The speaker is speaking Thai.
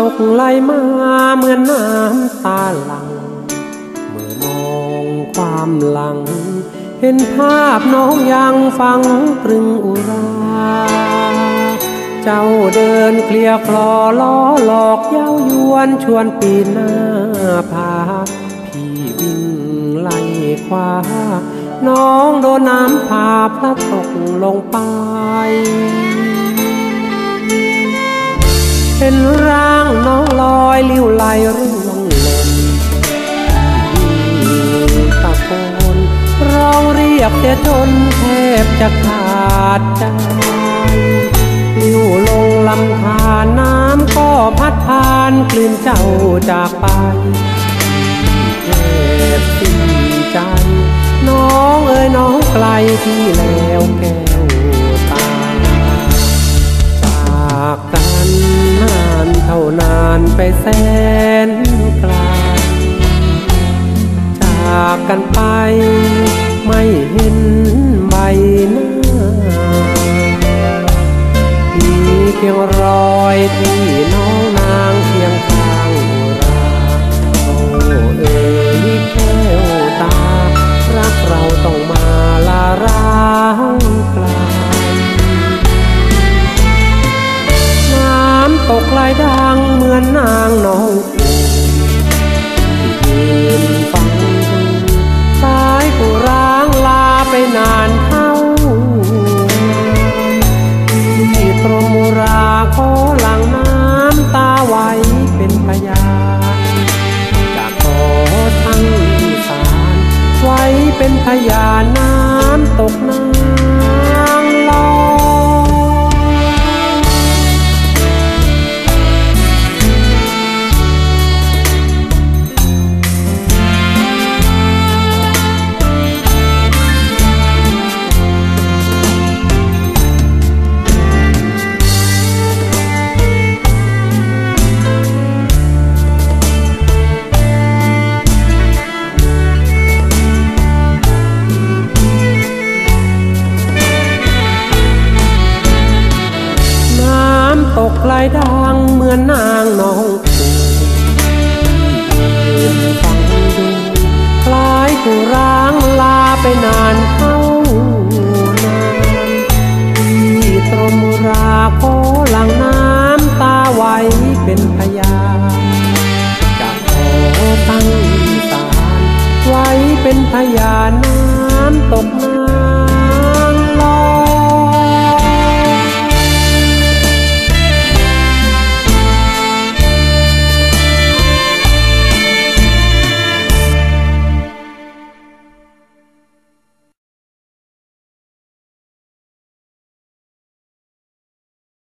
ตกไหลมาเหมือนน้ำตาหลัง เมื่อมองความหลัง เห็นภาพน้องยังฟังตรึงอุรา เจ้าเดินเคลียคลอล้อหลอกเย้ายวนชวนปีนหน้าผาพี่วิ่งไล่คว้าน้องโดนน้ำพาพลัดตกลงไปเห็นรา องลอยลิ้วไหลร่วงหล่นตะโกนร้องเรียกเสียจนแทบจะขาดใจลิ้วลงลำธารน้ำก็พัดผ่านกลืนเจ้าจากไปแทบสิ้นใจ น้องเอ้ยน้องไกลที่แล้วแก เท่านานไปแสนไกลจากกันไปไม่เห็นใบหน้ามีเพียงรอยที่น้องนา กไหลดังเหมือนนางน้องยืนฟังสายผู้ร้างลาไปนานเท่าที่ตรมุราขอหลังน้ำตาไว้เป็นพยานจะขอทั้งสารไว้เป็นพยานน้ำำตกไหลดังเหมือนนางน้องยืนฟังดูคล้ายผู้ร้างลาไปนานเข้านานที่ตรมราขอหลังน้ำตาไว้เป็นพยานจะขอตั้งศาลไว้เป็นพยานน้